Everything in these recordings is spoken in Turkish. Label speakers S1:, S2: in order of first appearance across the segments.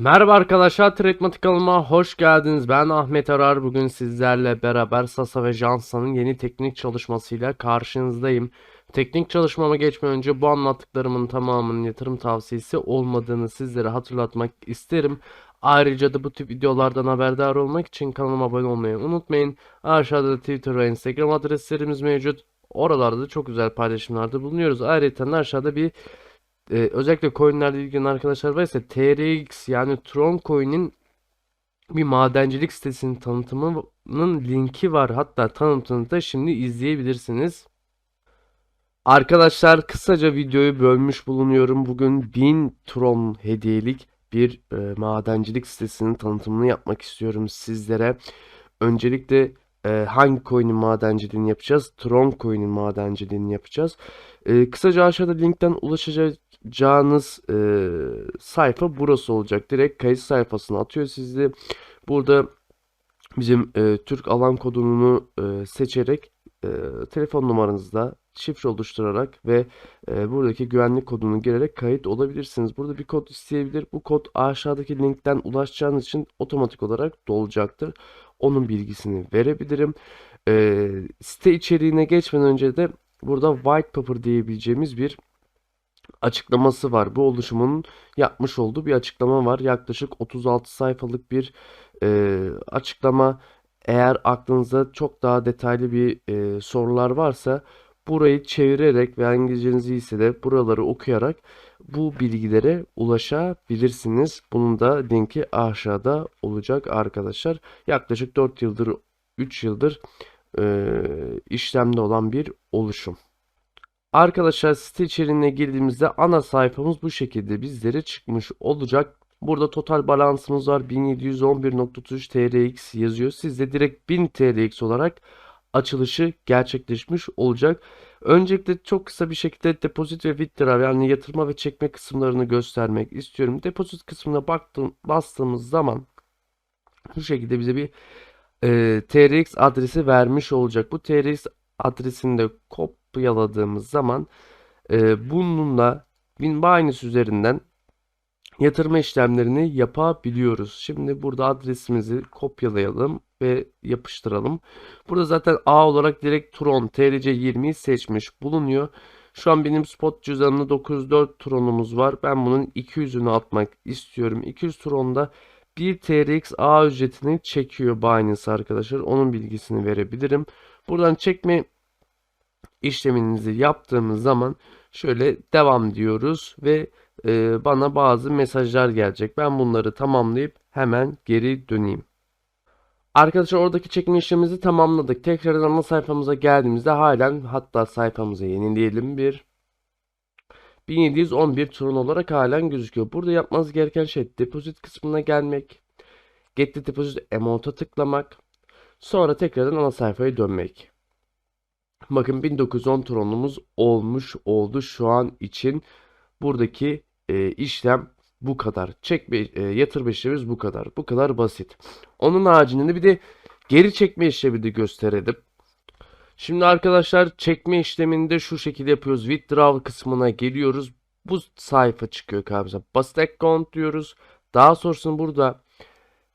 S1: Merhaba arkadaşlar, Tretmatik kanalıma hoş geldiniz. Ben Ahmet Arar. Bugün sizlerle beraber Sasa ve Jansa'nın yeni teknik çalışmasıyla karşınızdayım. Teknik çalışmama geçmeden önce bu anlattıklarımın tamamının yatırım tavsiyesi olmadığını sizlere hatırlatmak isterim. Ayrıca da bu tip videolardan haberdar olmak için kanalıma abone olmayı unutmayın. Aşağıda da Twitter ve Instagram adreslerimiz mevcut. Oralarda da çok güzel paylaşımlarda bulunuyoruz. Ayrıca aşağıda bir e, özellikle coinlerle ilgili arkadaşlar varsa TRX yani Tron Coin'in bir madencilik sitesinin tanıtımının linki var. Hatta tanıtımını da şimdi izleyebilirsiniz. Arkadaşlar kısaca videoyu bölmüş bulunuyorum. Bugün 1000 Tron hediyelik bir e, madencilik sitesinin tanıtımını yapmak istiyorum sizlere. Öncelikle e, hangi coin'in madenciliğini yapacağız? Tron coin'in madenciliğini yapacağız. E, kısaca aşağıda linkten ulaşacağınız e, sayfa burası olacak. Direkt kayıt sayfasına atıyor sizi. Burada bizim e, Türk alan kodunu e, seçerek e, telefon numaranızda şifre oluşturarak ve e, buradaki güvenlik kodunu girerek kayıt olabilirsiniz. Burada bir kod isteyebilir. Bu kod aşağıdaki linkten ulaşacağınız için otomatik olarak dolacaktır. Onun bilgisini verebilirim. E, site içeriğine geçmeden önce de burada white paper diyebileceğimiz bir açıklaması var. Bu oluşumun yapmış olduğu bir açıklama var. Yaklaşık 36 sayfalık bir e, açıklama. Eğer aklınızda çok daha detaylı bir e, sorular varsa burayı çevirerek ve İngilizceniz iyiyse de buraları okuyarak bu bilgilere ulaşabilirsiniz. Bunun da linki aşağıda olacak arkadaşlar. Yaklaşık 4 yıldır 3 yıldır e, işlemde olan bir oluşum. Arkadaşlar site içeriğine girdiğimizde ana sayfamız bu şekilde bizlere çıkmış olacak. Burada total balansımız var 1711.33 TRX yazıyor. Sizde direkt 1000 TRX olarak açılışı gerçekleşmiş olacak. Öncelikle çok kısa bir şekilde depozit ve withdraw yani yatırma ve çekme kısımlarını göstermek istiyorum. Depozit kısmına baktım, bastığımız zaman bu şekilde bize bir e, TRX adresi vermiş olacak. Bu TRX adresini de kopyaladığımız zaman e, bununla Binance üzerinden yatırma işlemlerini yapabiliyoruz. Şimdi burada adresimizi kopyalayalım ve yapıştıralım. Burada zaten A olarak direkt Tron TRC20'yi seçmiş bulunuyor. Şu an benim spot cüzdanımda 904 Tron'umuz var. Ben bunun 200'ünü atmak istiyorum. 200 Tron'da 1 TRX A ücretini çekiyor Binance arkadaşlar. Onun bilgisini verebilirim. Buradan çekme işleminizi yaptığımız zaman şöyle devam diyoruz ve e, bana bazı mesajlar gelecek. Ben bunları tamamlayıp hemen geri döneyim. Arkadaşlar oradaki çekme işlemimizi tamamladık. Tekrardan ana sayfamıza geldiğimizde halen hatta sayfamıza yenileyelim bir 1711 turun olarak halen gözüküyor. Burada yapmanız gereken şey depozit kısmına gelmek. Get the deposit amount'a tıklamak. Sonra tekrardan ana sayfaya dönmek. Bakın 1910 tronumuz olmuş oldu şu an için. Buradaki e, işlem bu kadar. Çekme, e, yatırma işlemimiz bu kadar. Bu kadar basit. Onun haricinde bir de geri çekme işlemi de gösterelim. Şimdi arkadaşlar çekme işleminde şu şekilde yapıyoruz. Withdraw kısmına geliyoruz. Bu sayfa çıkıyor karşımıza. Basit account diyoruz. Daha sonrasında burada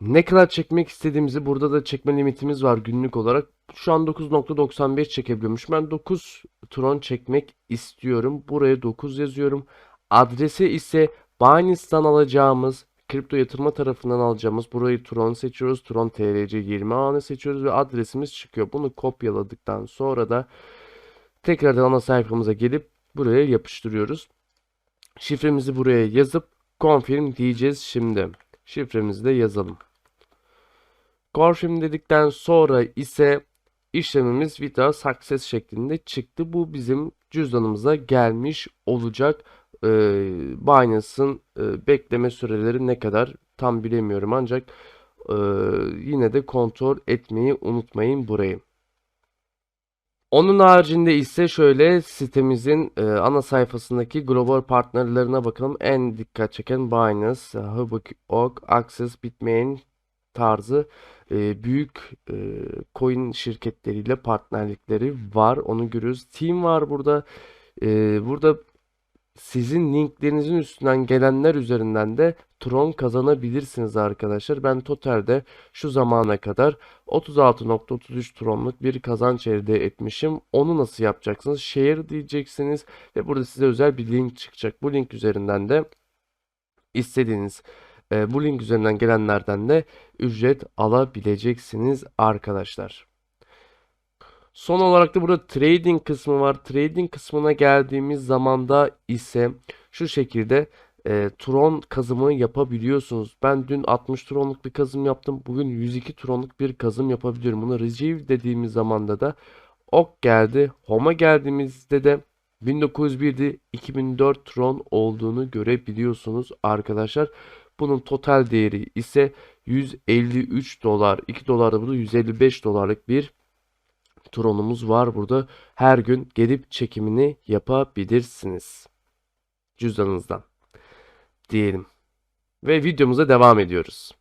S1: ne kadar çekmek istediğimizi burada da çekme limitimiz var günlük olarak. Şu an 9.95 çekebiliyormuş. Ben 9 tron çekmek istiyorum. Buraya 9 yazıyorum. Adresi ise Binance'dan alacağımız kripto yatırma tarafından alacağımız burayı Tron seçiyoruz. Tron TRC 20 anı seçiyoruz ve adresimiz çıkıyor. Bunu kopyaladıktan sonra da tekrardan ana sayfamıza gelip buraya yapıştırıyoruz. Şifremizi buraya yazıp confirm diyeceğiz şimdi. Şifremizi de yazalım. Confirm dedikten sonra ise işlemimiz Vita Success şeklinde çıktı. Bu bizim cüzdanımıza gelmiş olacak. Ee, Binance'ın e, bekleme süreleri ne kadar tam bilemiyorum ancak e, yine de kontrol etmeyi unutmayın burayı. Onun haricinde ise şöyle sitemizin e, ana sayfasındaki global partnerlerine bakalım. En dikkat çeken Binance, Hubok, Access, Bitmain tarzı e, büyük e, coin şirketleriyle partnerlikleri var. Onu görüyoruz. Team var burada. E, burada sizin linklerinizin üstünden gelenler üzerinden de Tron kazanabilirsiniz arkadaşlar. Ben totalde şu zamana kadar 36.33 Tron'luk bir kazanç elde etmişim. Onu nasıl yapacaksınız? Share diyeceksiniz ve burada size özel bir link çıkacak. Bu link üzerinden de istediğiniz e, bu link üzerinden gelenlerden de ücret alabileceksiniz arkadaşlar. Son olarak da burada trading kısmı var. Trading kısmına geldiğimiz zamanda ise şu şekilde e, Tron kazımı yapabiliyorsunuz. Ben dün 60 Tron'luk bir kazım yaptım. Bugün 102 Tron'luk bir kazım yapabiliyorum. Bunu Receive dediğimiz zamanda da ok geldi. Home'a geldiğimizde de 1901'de 2004 Tron olduğunu görebiliyorsunuz arkadaşlar. Bunun total değeri ise 153 dolar. 2 dolar da burada 155 dolarlık bir Tron'umuz var burada. Her gün gelip çekimini yapabilirsiniz. Cüzdanınızdan. Diyelim. Ve videomuza devam ediyoruz.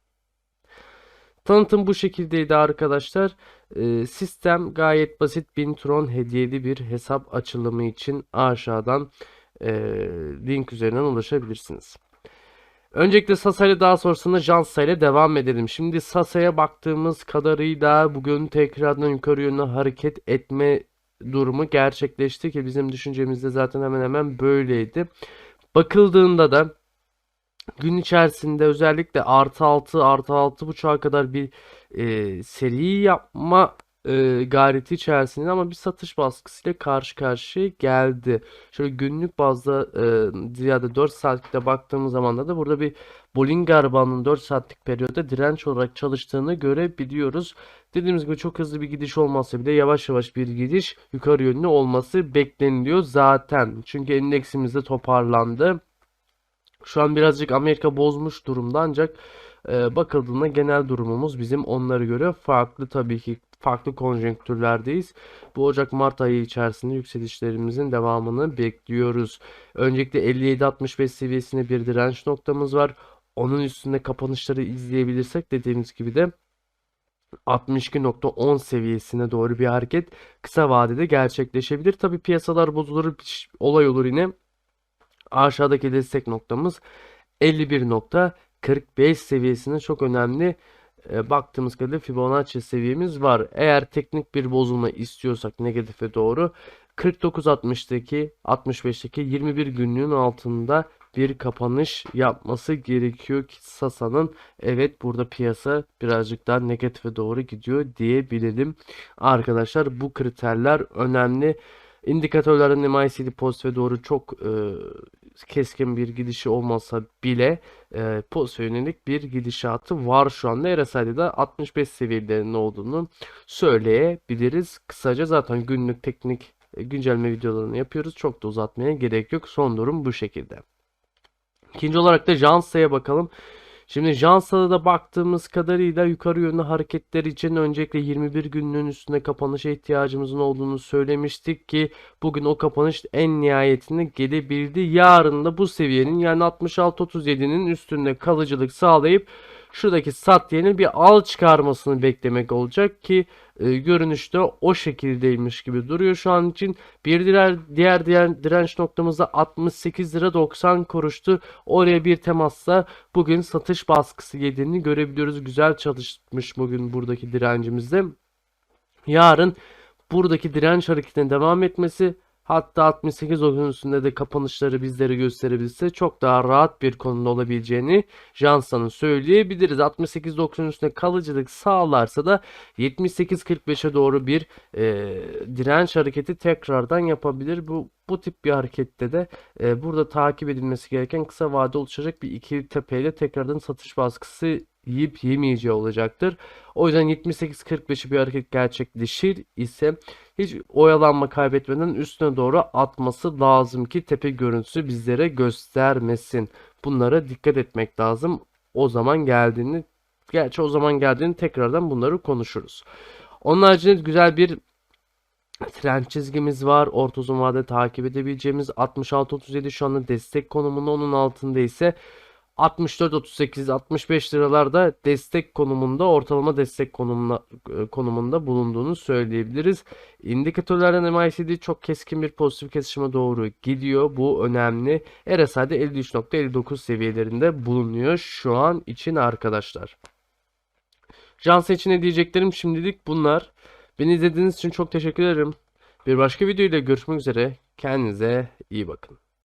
S1: Tanıtım bu şekildeydi arkadaşlar. Ee, sistem gayet basit. 1000 Tron hediyeli bir hesap açılımı için aşağıdan e, link üzerinden ulaşabilirsiniz. Öncelikle Sasa daha sonrasında Jansa ile devam edelim. Şimdi Sasa'ya baktığımız kadarıyla bugün tekrardan yukarı yönlü hareket etme durumu gerçekleşti ki bizim düşüncemizde zaten hemen hemen böyleydi. Bakıldığında da gün içerisinde özellikle artı 6 artı 6 buçuğa kadar bir e, seri yapma e, gayreti içerisinde ama bir satış baskısıyla karşı karşıya geldi. Şöyle günlük bazda e, ziyade 4 saatlikte baktığımız zaman da burada bir Bollinger Bandı'nın 4 saatlik periyoda direnç olarak çalıştığını görebiliyoruz. Dediğimiz gibi çok hızlı bir gidiş olmasa bile yavaş yavaş bir gidiş yukarı yönlü olması bekleniliyor zaten. Çünkü endeksimizde toparlandı. Şu an birazcık Amerika bozmuş durumda ancak e, bakıldığında genel durumumuz bizim onlara göre farklı tabii ki farklı konjonktürlerdeyiz. Bu Ocak-Mart ayı içerisinde yükselişlerimizin devamını bekliyoruz. Öncelikle 57-65 seviyesinde bir direnç noktamız var. Onun üstünde kapanışları izleyebilirsek dediğimiz gibi de 62.10 seviyesine doğru bir hareket kısa vadede gerçekleşebilir. Tabii piyasalar bozulur, olay olur yine. Aşağıdaki destek noktamız 51.45 seviyesinde çok önemli e, baktığımız kadarıyla Fibonacci seviyemiz var. Eğer teknik bir bozulma istiyorsak negatife doğru 49.60'daki 65'teki 21 günlüğün altında bir kapanış yapması gerekiyor ki Sasa'nın evet burada piyasa birazcık daha negatife doğru gidiyor diyebilirim. Arkadaşlar bu kriterler önemli. İndikatörlerin MACD pozitife doğru çok e, keskin bir gidişi olmasa bile e, pozitife yönelik bir gidişatı var şu anda. De 65 seviyelerinde olduğunu söyleyebiliriz. Kısaca zaten günlük teknik e, güncelleme videolarını yapıyoruz. Çok da uzatmaya gerek yok. Son durum bu şekilde. İkinci olarak da Jansa'ya bakalım. Şimdi Jansa'da da baktığımız kadarıyla yukarı yönlü hareketler için öncelikle 21 günlüğün üstünde kapanışa ihtiyacımızın olduğunu söylemiştik ki bugün o kapanış en nihayetinde gelebildi. Yarın da bu seviyenin yani 66-37'nin üstünde kalıcılık sağlayıp şuradaki sat yerine bir al çıkarmasını beklemek olacak ki e, görünüşte o şekildeymiş gibi duruyor şu an için. Bir diğer diğer, diğer direnç noktamızda 68 lira 90 kuruştu. Oraya bir temasla bugün satış baskısı yediğini görebiliyoruz. Güzel çalışmış bugün buradaki direncimizde. Yarın buradaki direnç hareketine devam etmesi Hatta 68 oyun üstünde de kapanışları bizlere gösterebilse çok daha rahat bir konuda olabileceğini Jansa'nın söyleyebiliriz. 68-90 üstünde kalıcılık sağlarsa da 78-45'e doğru bir e, direnç hareketi tekrardan yapabilir. Bu bu tip bir harekette de e, burada takip edilmesi gereken kısa vade oluşacak bir ikili tepeyle tekrardan satış baskısı yiyip yemeyeceği olacaktır. O yüzden 78-45'i bir hareket gerçekleşir ise hiç oyalanma kaybetmeden üstüne doğru atması lazım ki tepe görüntüsü bizlere göstermesin. Bunlara dikkat etmek lazım. O zaman geldiğini gerçi o zaman geldiğini tekrardan bunları konuşuruz. Onun haricinde güzel bir trend çizgimiz var. Orta uzun vadede takip edebileceğimiz 66-37 şu anda destek konumunda onun altında ise 64-38 65 liralarda destek konumunda ortalama destek konumuna, e, konumunda bulunduğunu söyleyebiliriz. İndikatörlerden MACD çok keskin bir pozitif kesişime doğru gidiyor. Bu önemli. RSI'de 53.59 seviyelerinde bulunuyor şu an için arkadaşlar. Jansa için ne diyeceklerim şimdilik bunlar. Beni izlediğiniz için çok teşekkür ederim. Bir başka videoyla görüşmek üzere. Kendinize iyi bakın.